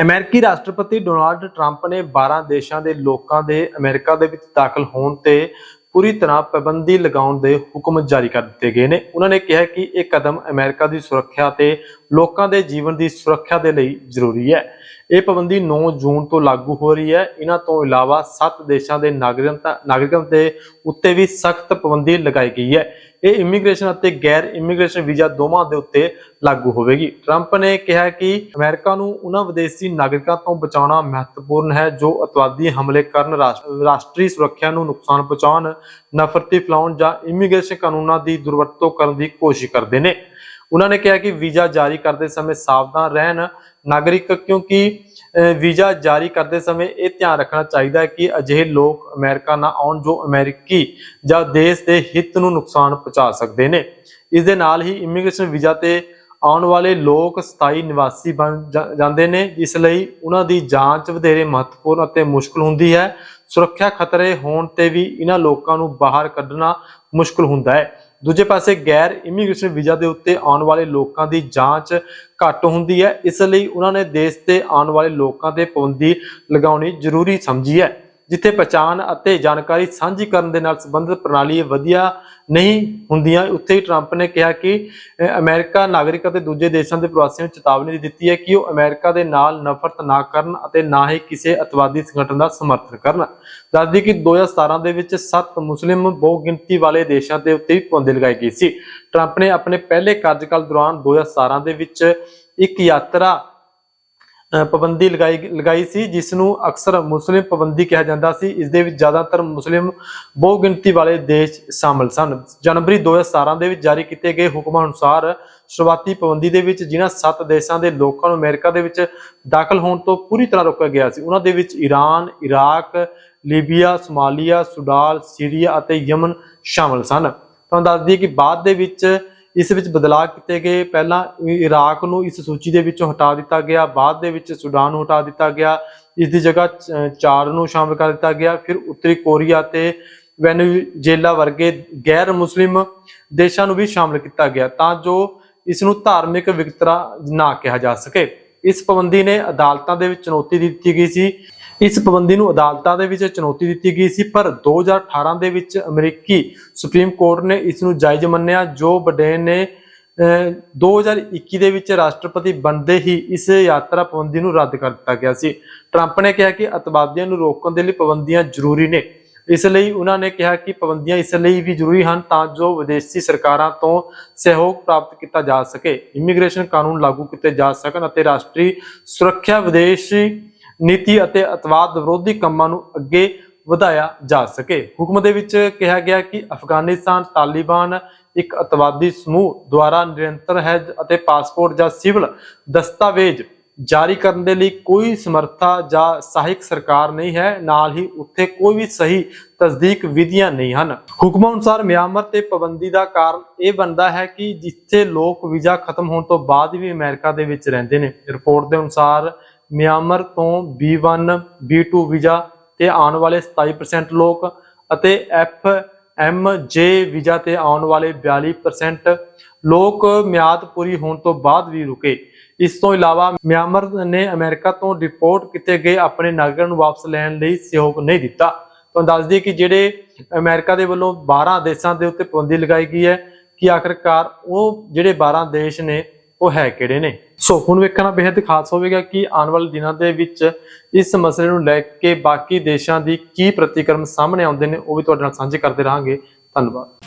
ਅਮਰੀਕੀ ਰਾਸ਼ਟਰਪਤੀ Donald Trump ਨੇ 12 ਦੇਸ਼ਾਂ ਦੇ ਲੋਕਾਂ ਦੇ ਅਮਰੀਕਾ ਦੇ ਵਿੱਚ ਦਾਖਲ ਹੋਣ ਤੇ ਪੂਰੀ ਤਰ੍ਹਾਂ ਪਾਬੰਦੀ ਲਗਾਉਣ ਦੇ ਹੁਕਮ ਜਾਰੀ ਕਰ ਦਿੱਤੇ ਗਏ ਨੇ। ਉਹਨਾਂ ਨੇ ਕਿਹਾ ਕਿ ਇਹ ਕਦਮ ਅਮਰੀਕਾ ਦੀ ਸੁਰੱਖਿਆ ਤੇ ਲੋਕਾਂ ਦੇ ਜੀਵਨ ਦੀ ਸੁਰੱਖਿਆ ਦੇ ਲਈ ਜ਼ਰੂਰੀ ਹੈ। ਇਹ ਪਾਬੰਦੀ 9 ਜੂਨ ਤੋਂ ਲਾਗੂ ਹੋ ਰਹੀ ਹੈ। ਇਹਨਾਂ ਤੋਂ ਇਲਾਵਾ 7 ਦੇਸ਼ਾਂ ਦੇ ਨਾਗਰਿਕਾਂ ਨਾਗਰਿਕਾਂ ਦੇ ਉੱਤੇ ਵੀ ਸਖਤ ਪਾਬੰਦੀ ਲਗਾਈ ਗਈ ਹੈ। ਇਹ ਇਮੀਗ੍ਰੇਸ਼ਨ ਅਤੇ ਗੈਰ ਇਮੀਗ੍ਰੇਸ਼ਨ ਵੀਜ਼ਾ ਦੋਵਾਂ ਦੇ ਉੱਤੇ ਲਾਗੂ ਹੋਵੇਗੀ। ਟਰੰਪ ਨੇ ਕਿਹਾ ਕਿ ਅਮਰੀਕਾ ਨੂੰ ਉਹਨਾਂ ਵਿਦੇਸ਼ੀ ਨਾਗਰਿਕਾਂ ਤੋਂ ਬਚਾਉਣਾ ਮਹੱਤਵਪੂਰਨ ਹੈ, ਜੋ ਅਤਵਾਦੀ ਹਮਲੇ ਕਰਨ ਰਾਸ਼- ਰਾਸ਼ਟਰੀ ਸੁਰੱਖਿਆ ਨੂੰ ਨੁਕਸਾਨ ਪਹੁੰਚਾਉਣ, ਨਫ਼ਰਤੀ ਫੈਲਾਉਣ ਜਾਂ ਇਮੀਗ੍ਰੇਸ਼ਨ ਕਾਨੂੰਨਾਂ ਦੀ ਦੁਰਵਰਤੋਂ ਕਰਨ ਦੀ ਕੋਸ਼ਿਸ਼ ਕਰਦੇ ਨੇ। ਉਹਨਾਂ ਨੇ ਕਿਹਾ ਕਿ ਵੀਜ਼ਾ ਜਾਰੀ ਕਰਦੇ ਸਮੇਂ ਸਾਵਧਾਨ ਰਹਿਣ, ਨਾਗਰਿਕ ਕਿਉਂਕਿ ਵੀਜ਼ਾ ਜਾਰੀ ਕਰਦੇ ਸਮੇਂ ਇਹ ਧਿਆਨ ਰੱਖਣਾ ਚਾਹੀਦਾ ਹੈ ਕਿ ਅਜਿਹੇ ਲੋਕ ਅਮਰੀਕਾ ਨਾ ਆਉਣ ਜੋ ਅਮਰੀਕੀ ਜਾਂ ਦੇਸ਼ ਦੇ ਹਿੱਤ ਨੂੰ ਨੁਕਸਾਨ ਪਹੁੰਚਾ ਸਕਦੇ ਨੇ। ਇਸ ਦੇ ਨਾਲ ਹੀ ਇਮੀਗ੍ਰੇਸ਼ਨ ਵੀਜ਼ਾ ਤੇ ਆਉਣ ਵਾਲੇ ਲੋਕ ਸਥਾਈ ਨਿਵਾਸੀ ਬਣ ਜਾ- ਜਾਂਦੇ ਨੇ ਇਸ ਲਈ ਉਹਨਾਂ ਦੀ ਜਾਂਚ ਵਧੇਰੇ ਮਹੱਤਵਪੂਰਨ ਅਤੇ ਮੁਸ਼ਕਲ ਹੁੰਦੀ ਹੈ। ਸੁਰੱਖਿਆ ਖਤਰੇ ਹੋਣ ਤੇ ਵੀ ਇਹਨਾਂ ਲੋਕਾਂ ਨੂੰ ਬਾਹਰ ਕੱਢਣਾ ਮੁਸ਼ਕਲ ਹੁੰਦਾ ਹੈ। ਦੂਜੇ ਪਾਸੇ ਗੈਰ ਇਮੀਗ੍ਰੇਸ਼ਨ ਵੀਜ਼ਾ ਦੇ ਉੱਤੇ ਆਉਣ ਵਾਲੇ ਲੋਕਾਂ ਦੀ ਜਾਂਚ ਘੱਟ ਹੁੰਦੀ ਹੈ। ਇਸ ਲਈ ਉਹਨਾਂ ਨੇ ਦੇਸ਼ ਦੇ ਆਉਣ ਵਾਲੇ ਲੋਕਾਂ ਤੇ ਪਾਬੰਦੀ ਲਗਾਉਣੀ ਜ਼ਰੂਰੀ ਸਮਝੀ ਹੈ। ਜਿੱਥੇ ਪਛਾਣ ਅਤੇ ਜਾਣਕਾਰੀ ਸਾਂਝੀ ਕਰਨ ਦੇ ਨਾਲ ਸੰਬੰਧਿਤ ਪ੍ਰਣਾਲੀ ਵਧੀਆ ਨਹੀਂ ਹੁੰਦੀਆਂ ਉੱਥੇ ਹੀ ਟਰੰਪ ਨੇ ਕਿਹਾ ਕਿ ਅਹ, ਅਮਰੀਕਾ ਨਾਗਰਿਕ ਅਤੇ ਦੂਜੇ ਦੇਸ਼ਾਂ ਦੇ ਪ੍ਰਵਾਸੀਆਂ ਨੂੰ ਚੇਤਾਵਨੀ ਦਿੱਤੀ ਹੈ ਕਿ ਉਹ ਅਮਰੀਕਾ ਦੇ ਨਾਲ ਨਫ਼ਰਤ ਨਾ ਕਰਨ ਅਤੇ ਨਾ ਹੀ ਕਿਸੇ ਅਤਵਾਦੀ ਸੰਗਠਨ ਦਾ ਸਮਰਥਨ ਕਰਨ। ਦੱਸਦੀ ਕਿ 2017 ਦੇ ਵਿੱਚ 7 ਮੁਸਲਿਮ ਬਹੁਗਿਣਤੀ ਵਾਲੇ ਦੇਸ਼ਾਂ ਦੇ ਉੱਤੇ ਵੀ ਪਾਬੰਦੀ ਲਗਾਈ ਗਈ ਸੀ। ਟਰੰਪ ਨੇ ਆਪਣੇ ਪਹਿਲੇ ਕਾਰਜਕਾਲ ਦੌਰਾਨ 2017 ਦੇ ਵਿੱਚ ਇੱਕ ਯਾਤਰਾ ਪਾਬੰਦੀ ਲਗਾਈ ਲਗਾਈ ਸੀ ਜਿਸ ਨੂੰ ਅਕਸਰ ਮੁਸਲਿਮ ਪਾਬੰਦੀ ਕਿਹਾ ਜਾਂਦਾ ਸੀ। ਇਸ ਦੇ ਵਿੱਚ ਜ਼ਿਆਦਾਤਰ ਮੁਸਲਿਮ ਬਹੁਗਿਣਤੀ ਵਾਲੇ ਦੇਸ਼ ਸ਼ਾਮਲ ਸਨ। ਜਨਵਰੀ 2017 ਦੇ ਵਿੱਚ ਜਾਰੀ ਕੀਤੇ ਗਏ ਹੁਕਮਾਂ ਅਨੁਸਾਰ ਸ਼ੁਰੂਆਤੀ ਪਾਬੰਦੀ ਦੇ ਵਿੱਚ ਜਿਨ੍ਹਾਂ 7 ਦੇਸ਼ਾਂ ਦੇ ਲੋਕਾਂ ਨੂੰ ਅਮਰੀਕਾ ਦੇ ਵਿੱਚ ਦਾਖਲ ਹੋਣ ਤੋਂ ਪੂਰੀ ਤਰ੍ਹਾਂ ਰੋਕਿਆ ਗਿਆ ਸੀ, ਉਹਨਾਂ ਦੇ ਵਿੱਚ Iran, Iraq, Libya, Somalia, Sudan, Syria ਅਤੇ ਯਮਨ ਸ਼ਾਮਲ ਸਨ। ਤੁਹਾਨੂੰ ਦੱਸ ਦਈਏ ਕਿ ਬਾਅਦ ਦੇ ਵਿੱਚ ਇਸ ਵਿੱਚ ਬਦਲਾਅ ਕੀਤੇ ਗਏ। ਪਹਿਲਾਂ ਇਰਾਕ ਨੂੰ ਇਸ ਸੂਚੀ ਦੇ ਵਿੱਚੋਂ ਹਟਾ ਦਿੱਤਾ ਗਿਆ, ਬਾਅਦ ਦੇ ਵਿੱਚ ਸੁਡਾਨ ਨੂੰ ਹਟਾ ਦਿੱਤਾ ਗਿਆ। ਇਸ ਦੀ ਜਗ੍ਹਾ ਚ- ਚਾਰ ਨੂੰ ਸ਼ਾਮਲ ਕਰ ਦਿੱਤਾ ਗਿਆ। ਫਿਰ ਉੱਤਰੀ ਕੋਰੀਆ ਤੇ ਵੈਨੇਜ਼ੁਏਲਾ ਵਰਗੇ ਗੈਰ ਮੁਸਲਿਮ ਦੇਸ਼ਾਂ ਨੂੰ ਵੀ ਸ਼ਾਮਲ ਕੀਤਾ ਗਿਆ ਤਾਂ ਜੋ ਇਸ ਨੂੰ ਧਾਰਮਿਕ ਵਿਕਤਰਾ ਨਾ ਕਿਹਾ ਜਾ ਸਕੇ। ਇਸ ਪਾਬੰਦੀ ਨੇ ਅਦਾਲਤਾਂ ਦੇ ਵਿੱਚ ਚੁਣੌਤੀ ਦਿੱਤੀ ਗਈ ਸੀ। ਇਸ ਪਾਬੰਦੀ ਨੂੰ ਅਦਾਲਤਾਂ ਦੇ ਵਿੱਚ ਚੁਣੌਤੀ ਦਿੱਤੀ ਗਈ ਸੀ ਪਰ 2018 ਦੇ ਵਿੱਚ ਅਮਰੀਕੀ ਸੁਪਰੀਮ ਕੋਰਟ ਨੇ ਇਸ ਨੂੰ ਜਾਇਜ਼ ਮੰਨਿਆ ਜੋ ਬਡੇਨ ਨੇ ਅਹ, 2021 ਦੇ ਵਿੱਚ ਰਾਸ਼ਟਰਪਤੀ ਬਣਦੇ ਹੀ ਇਸ ਯਾਤਰਾ ਪਾਬੰਦੀ ਨੂੰ ਰੱਦ ਕਰ ਦਿੱਤਾ ਗਿਆ ਸੀ। ਟਰੰਪ ਨੇ ਕਿਹਾ ਕਿ ਅਤਵਾਦੀਆਂ ਨੂੰ ਰੋਕਣ ਦੇ ਲਈ ਪਾਬੰਦੀਆਂ ਜ਼ਰੂਰੀ ਨੇ। ਇਸ ਲਈ ਉਹਨਾਂ ਨੇ ਕਿਹਾ ਕਿ ਪਾਬੰਦੀਆਂ ਇਸ ਲਈ ਵੀ ਜ਼ਰੂਰੀ ਹਨ ਤਾਂ ਜੋ ਵਿਦੇਸ਼ੀ ਸਰਕਾਰਾਂ ਤੋਂ ਸਹਿਯੋਗ ਪ੍ਰਾਪਤ ਕੀਤਾ ਜਾ ਸਕੇ। ਇਮੀਗ੍ਰੇਸ਼ਨ ਕਾਨੂੰਨ ਲਾਗੂ ਕੀਤੇ ਜਾ ਸਕਣ ਅਤੇ ਰਾਸ਼ਟਰੀ ਸੁਰੱਖਿਆ ਵਿਦੇਸ਼ੀ ਨੀਤੀ ਅਤੇ ਅਤਵਾਦ ਵਿਰੋਧੀ ਕੰਮਾਂ ਨੂੰ ਅੱਗੇ ਵਧਾਇਆ ਜਾ ਸਕੇ। ਹੁਕਮ ਦੇ ਵਿੱਚ ਕਿਹਾ ਗਿਆ ਕਿ ਅਫਗਾਨਿਸਤਾਨ ਤਾਲਿਬਾਨ ਇੱਕ ਅਤਵਾਦੀ ਸਮੂਹ ਦੁਆਰਾ ਨਿਰੰਤਰ ਹੈ ਅਤੇ ਪਾਸਪੋਰਟ ਜਾਂ ਸਿਵਲ ਦਸਤਾਵੇਜ਼ ਜਾਰੀ ਕਰਨ ਦੇ ਲਈ ਕੋਈ ਸਮਰੱਥਾ ਜਾਂ ਸਹਾਇਕ ਸਰਕਾਰ ਨਹੀਂ ਹੈ, ਨਾਲ ਹੀ ਉੱਥੇ ਕੋਈ ਵੀ ਸਹੀ ਤਸਦੀਕ ਵਿਧੀਆਂ ਨਹੀਂ ਹਨ। ਹੁਕਮਾਂ ਅਨੁਸਾਰ ਮਿਆਂਮਾਰ ਤੇ ਪਾਬੰਦੀ ਦਾ ਕਾਰਨ ਇਹ ਬਣਦਾ ਹੈ ਕਿ ਜਿੱਥੇ ਲੋਕ ਵੀਜ਼ਾ ਖਤਮ ਹੋਣ ਤੋਂ ਬਾਅਦ ਵੀ ਅਮਰੀਕਾ ਦੇ ਵਿੱਚ ਰਹਿੰਦੇ ਨੇ। ਰਿਪੋਰਟ ਦੇ ਅਨੁਸਾਰ ਮਿਆਂਮਾਰ ਤੋਂ B1 B2 ਵੀਜ਼ਾ ਤੇ ਆਉਣ ਵਾਲੇ 27% ਲੋਕ ਅਤੇ ਐਫ ਐਮ ਜੇ ਵੀਜ਼ਾ ਤੇ ਆਉਣ ਵਾਲੇ 42% ਲੋਕ ਮਿਆਦ ਪੂਰੀ ਹੋਣ ਤੋਂ ਬਾਅਦ ਵੀ ਰੁਕੇ। ਇਸ ਤੋਂ ਇਲਾਵਾ ਮਿਆਂਮਾਰ ਨੇ ਅਮਰੀਕਾ ਤੋਂ ਰਿਪੋਰਟ ਕੀਤੇ ਗਏ ਆਪਣੇ ਨਾਗਰਿਕਾਂ ਨੂੰ ਵਾਪਸ ਲੈਣ ਲਈ ਸਹਿਯੋਗ ਨਹੀਂ ਦਿੱਤਾ। ਤੁਹਾਨੂੰ ਦੱਸ ਦਈਏ ਕਿ ਜਿਹੜੇ ਅਮਰੀਕਾ ਦੇ ਵੱਲੋਂ 12 ਦੇਸ਼ਾਂ ਦੇ ਉੱਤੇ ਪਾਬੰਦੀ ਲਗਾਈ ਗਈ ਹੈ ਕਿ ਆਖਰਕਾਰ ਉਹ ਜਿਹੜੇ 12 ਦੇਸ਼ ਨੇ ਉਹ ਹੈ ਕਿਹੜੇ ਨੇ? ਸੋ ਹੁਣ ਵੇਖਣਾ ਬੇहद ਖਾਸ ਹੋਵੇਗਾ ਕਿ ਆਉਣ ਵਾਲੇ ਦਿਨਾਂ ਦੇ ਵਿੱਚ ਇਸ ਮਸਲੇ ਨੂੰ ਲੈ ਕੇ ਬਾਕੀ ਦੇਸ਼ਾਂ ਦੀ ਕੀ ਪ੍ਰਤੀਕਰਮ ਸਾਹਮਣੇ ਆਉਂਦੇ ਨੇ, ਉਹ ਵੀ ਤੁਹਾਡੇ ਨਾਲ ਸਾਂਝੇ ਕਰਦੇ ਰਹਾਂਗੇ। ਧੰਨਵਾਦ।